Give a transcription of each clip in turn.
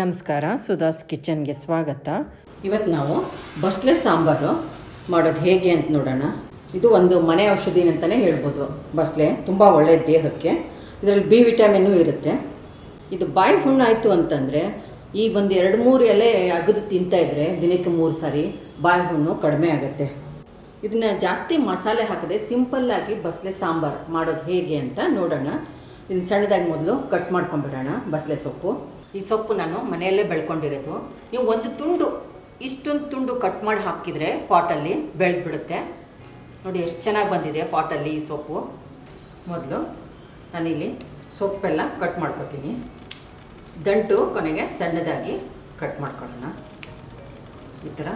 ನಮಸ್ಕಾರ ಸುಧಾಸ್ ಕಿಚನ್ಗೆ ಸ್ವಾಗತ. ಇವತ್ತು ನಾವು ಬಸ್ಲೆ ಸಾಂಬಾರು ಮಾಡೋದು ಹೇಗೆ ಅಂತ ನೋಡೋಣ. ಇದು ಒಂದು ಮನೆ ಔಷಧಿ ಅಂತಲೇ ಹೇಳ್ಬೋದು. ಬಸಳೆ ತುಂಬ ಒಳ್ಳೆಯ ದೇಹಕ್ಕೆ. ಇದರಲ್ಲಿ ಬಿ ವಿಟಮಿನ್ನು ಇರುತ್ತೆ. ಇದು ಬಾಯಿ ಹುಣ್ಣಾಯಿತು ಅಂತಂದರೆ ಈ ಒಂದು ಎರಡು ಮೂರು ಎಲೆ ಅಗದು ತಿಂತಾ ಇದ್ರೆ ದಿನಕ್ಕೆ ಮೂರು ಸಾರಿ ಬಾಯಿ ಹುಣ್ಣು ಕಡಿಮೆ ಆಗುತ್ತೆ. ಇದನ್ನ ಜಾಸ್ತಿ ಮಸಾಲೆ ಹಾಕದೆ ಸಿಂಪಲ್ಲಾಗಿ ಬಸಳೆ ಸಾಂಬಾರು ಮಾಡೋದು ಹೇಗೆ ಅಂತ ನೋಡೋಣ. ಇದನ್ನು ಸಣ್ಣದಾಗಿ ಮೊದಲು ಕಟ್ ಮಾಡ್ಕೊಂಬಿಡೋಣ ಬಸಳೆ ಸೊಪ್ಪು. ಈ ಸೊಪ್ಪು ನಾನು ಮನೆಯಲ್ಲೇ ಬೆಳ್ಕೊಂಡಿರೋದು. ನೀವು ಒಂದು ತುಂಡು, ಇಷ್ಟೊಂದು ತುಂಡು ಕಟ್ ಮಾಡಿ ಹಾಕಿದರೆ ಪಾಟಲ್ಲಿ ಬೆಳೆದ್ಬಿಡುತ್ತೆ. ನೋಡಿ ಎಷ್ಟು ಚೆನ್ನಾಗಿ ಬಂದಿದೆ ಪಾಟಲ್ಲಿ ಈ ಸೊಪ್ಪು. ಮೊದಲು ನಾನಿಲ್ಲಿ ಸೊಪ್ಪೆಲ್ಲ ಕಟ್ ಮಾಡ್ಕೊತೀನಿ. ದಂಟು ಕೊನೆಗೆ ಸಣ್ಣದಾಗಿ ಕಟ್ ಮಾಡ್ಕೊಳ್ಳೋಣ. ಈ ಥರ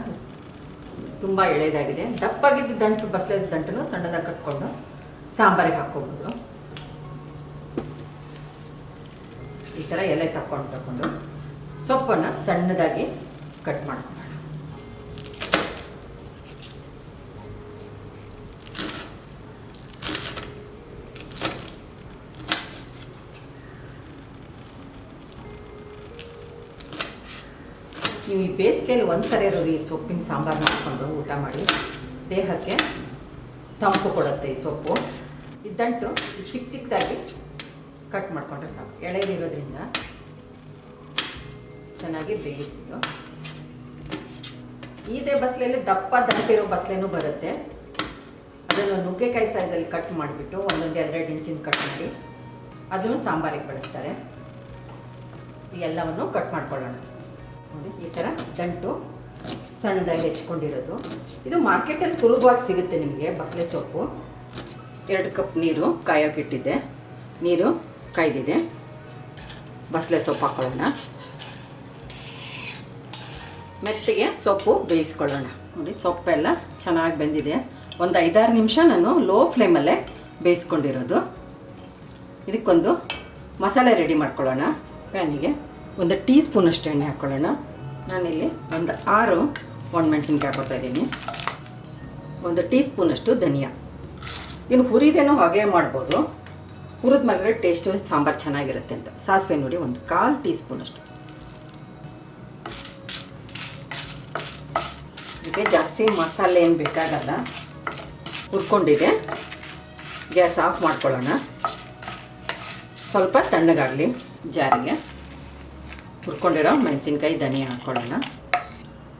ತುಂಬ ಎಳೆದಾಗಿದೆ ದಪ್ಪಾಗಿದ್ದ ದಂಟು, ಬಸಲೇದ ದಂಟನ್ನು ಸಣ್ಣದಾಗಿ ಕಟ್ಕೊಂಡು ಸಾಂಬಾರಿಗೆ ಹಾಕ್ಕೋಬೋದು ಈ ಥರ ಎಲೆ ತಕ್ಕೊಂಡು ತಗೊಂಡು ಸೊಪ್ಪನ್ನು ಸಣ್ಣದಾಗಿ ಕಟ್ ಮಾಡ್ಕೊಳ್ಳೋಣ ನೀವು ಈ ಬೇಸಿಗೆಯಲ್ಲಿ ಒಂದು ಸರಿ ಈ ಸೊಪ್ಪಿನ ಸಾಂಬಾರು ಮಾಡಿಕೊಂಡು ಊಟ ಮಾಡಿ, ದೇಹಕ್ಕೆ ತಂಪು ಕೊಡುತ್ತೆ ಈ ಸೊಪ್ಪು. ಇದ್ದಂಟು ಚಿಕ್ಕ ಚಿಕ್ಕದಾಗಿ ಕಟ್ ಮಾಡಿಕೊಂಡ್ರೆ ಸಾಕು. ಎಳೆದಿರೋದ್ರಿಂದ ಚೆನ್ನಾಗಿ ಬೇಯುತ್ತಿದ್ದು ಇದೇ ಬಸ್ಲೆಯಲ್ಲಿ ದಪ್ಪ ದಂಟಿರೋ ಬಸ್ಲೆನೂ ಬರುತ್ತೆ. ಅದನ್ನು ನುಗ್ಗೆಕಾಯಿ ಸೈಜಲ್ಲಿ ಕಟ್ ಮಾಡಿಬಿಟ್ಟು ಒಂದೊಂದು ಎರಡೆರಡು ಇಂಚಿನ ಕಟ್ ಮಾಡಿ ಅದನ್ನು ಸಾಂಬಾರಿಗೆ ಬಳಸ್ತಾರೆ. ಎಲ್ಲವನ್ನು ಕಟ್ ಮಾಡ್ಕೊಳ್ಳೋಣ. ನೋಡಿ, ಈ ಥರ ದಂಟು ಸಣ್ಣದಾಗಿ ಹೆಚ್ಕೊಂಡಿರೋದು. ಇದು ಮಾರ್ಕೆಟಲ್ಲಿ ಸುಲಭವಾಗಿ ಸಿಗುತ್ತೆ ನಿಮಗೆ ಬಸಳೆ ಸೊಪ್ಪು. ಎರಡು ಕಪ್ ನೀರು ಕಾಯೋಕ್ಕಿಟ್ಟಿದ್ದೆ ನೀರು ಕಾಯ್ದಿದೆ ಬಸಳೆ ಸೊಪ್ಪು ಹಾಕೊಳ್ಳೋಣ ಮೆತ್ತಿಗೆ ಸೊಪ್ಪು ಬೇಯಿಸ್ಕೊಳ್ಳೋಣ ನೋಡಿ ಸೊಪ್ಪೆಲ್ಲ ಚೆನ್ನಾಗಿ ಬೆಂದಿದೆ. ಒಂದು ಐದಾರು ನಿಮಿಷ ನಾನು ಲೋ ಫ್ಲೇಮಲ್ಲೇ ಬೇಯಿಸ್ಕೊಂಡಿರೋದು. ಇದಕ್ಕೊಂದು ಮಸಾಲೆ ರೆಡಿ ಮಾಡ್ಕೊಳ್ಳೋಣ. ಪ್ಯಾನಿಗೆ ಒಂದು ಟೀ ಸ್ಪೂನಷ್ಟು ಎಣ್ಣೆ ಹಾಕ್ಕೊಳ್ಳೋಣ ನಾನಿಲ್ಲಿ ಒಂದು ಆರು ಒಣಮೆಣ್ಸಿನ್ಕಾಯಿ ಹಾಕ್ಕೊತಾ ಇದ್ದೀನಿ ಒಂದು ಟೀ ಸ್ಪೂನಷ್ಟು ಧನಿಯಾ. ಇನ್ನು ಹುರಿದೇನೋ ಹಾಗೆ ಮಾಡ್ಬೋದು. ಹುರಿದ ಟೇಸ್ಟ್ ಟೇಸ್ಟು ಸಾಂಬಾರು ಚೆನ್ನಾಗಿರುತ್ತೆ ಅಂತ. ಸಾಸಿವೆ ನೋಡಿ ಒಂದು ಕಾಲು ಟೀ ಸ್ಪೂನಷ್ಟು ಇದಕ್ಕೆ ಜಾಸ್ತಿ ಮಸಾಲೆ ಏನು ಬೇಕಾಗಲ್ಲ. ಹುರ್ಕೊಂಡಿದೆ. ಗ್ಯಾಸ್ ಆಫ್ ಮಾಡ್ಕೊಳ್ಳೋಣ. ಸ್ವಲ್ಪ ತಣ್ಣಗಾಗಲಿ ಜಾರಿಗೆ. ಹುರ್ಕೊಂಡಿರೋ ಮೆಣಸಿನ್ಕಾಯಿ, ಧನಿಯಾ ಹಾಕ್ಕೊಳ್ಳೋಣ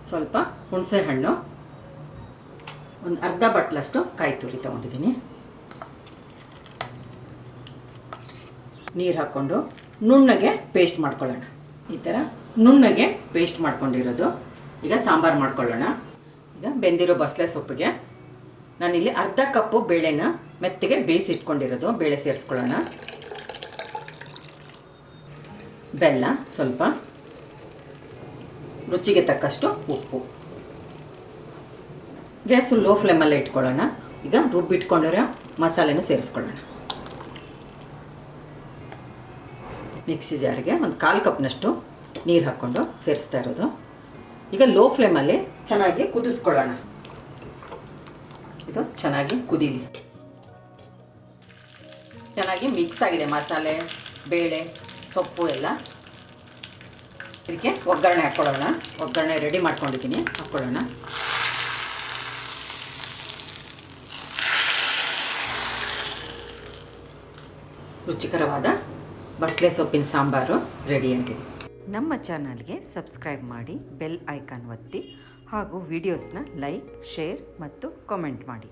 ಸ್ವಲ್ಪ ಹುಣಸೆ ಹಣ್ಣು ಒಂದು ಅರ್ಧ ಬಟ್ಲಷ್ಟು ಕಾಯಿ ತುರಿ ತೊಗೊಂಡಿದ್ದೀನಿ. ನೀರು ಹಾಕ್ಕೊಂಡು ನುಣ್ಣಗೆ ಪೇಸ್ಟ್ ಮಾಡ್ಕೊಳ್ಳೋಣ. ಈ ಥರ ನುಣ್ಣಗೆ ಪೇಸ್ಟ್ ಮಾಡ್ಕೊಂಡಿರೋದು. ಈಗ ಸಾಂಬಾರು ಮಾಡ್ಕೊಳ್ಳೋಣ. ಈಗ ಬೆಂದಿರೋ ಬಸಳೆ ಸೊಪ್ಪಿಗೆ ನಾನಿಲ್ಲಿ ಅರ್ಧ ಕಪ್ಪು ಬೇಳೆನ ಮೆತ್ತಗೆ ಬೇಯಿಸಿಟ್ಕೊಂಡಿರೋದು ಬೇಳೆ ಸೇರಿಸ್ಕೊಳ್ಳೋಣ. ಬೆಲ್ಲ ಸ್ವಲ್ಪ. ರುಚಿಗೆ ತಕ್ಕಷ್ಟು ಉಪ್ಪು. ಗ್ಯಾಸು ಲೋ ಫ್ಲೇಮಲ್ಲೇ ಇಟ್ಕೊಳ್ಳೋಣ. ಈಗ ರುಬ್ಬಿಟ್ಕೊಂಡಿರೋ ಮಸಾಲೆನೂ ಸೇರಿಸ್ಕೊಳ್ಳೋಣ. ಮಿಕ್ಸಿ ಜಾರಿಗೆ ಒಂದು ಕಾಲು ಕಪ್ನಷ್ಟು ನೀರು ಹಾಕ್ಕೊಂಡು ಸೇರಿಸ್ತಾ ಇರೋದು. ಈಗ ಲೋ ಫ್ಲೇಮಲ್ಲಿ ಚೆನ್ನಾಗಿ ಕುದಿಸ್ಕೊಳ್ಳೋಣ. ಇದು ಚೆನ್ನಾಗಿ ಕುದೀಲಿ. ಚೆನ್ನಾಗಿ ಮಿಕ್ಸ್ ಆಗಿದೆ ಮಸಾಲೆ, ಬೇಳೆ, ಸೊಪ್ಪು ಎಲ್ಲ. ಇದಕ್ಕೆ ಒಗ್ಗರಣೆ ಹಾಕ್ಕೊಳ್ಳೋಣ ಒಗ್ಗರಣೆ ರೆಡಿ ಮಾಡ್ಕೊಂಡಿದ್ದೀನಿ. ಹಾಕ್ಕೊಳ್ಳೋಣ ರುಚಿಕರವಾದ ಬಸಳೆ ಸೊಪ್ಪಿನ ಸಾಂಬಾರು ಆಗಿದೆ. ನಮ್ಮ ಚಾನಲ್ಗೆ ಸಬ್ಸ್ಕ್ರೈಬ್ ಮಾಡಿ ಬೆಲ್ ಐಕಾನ್ ಒತ್ತಿ ಹಾಗೂ ವಿಡಿಯೋಸ್ನ ಲೈಕ್ ಶೇರ್ ಮತ್ತು ಕಾಮೆಂಟ್ ಮಾಡಿ.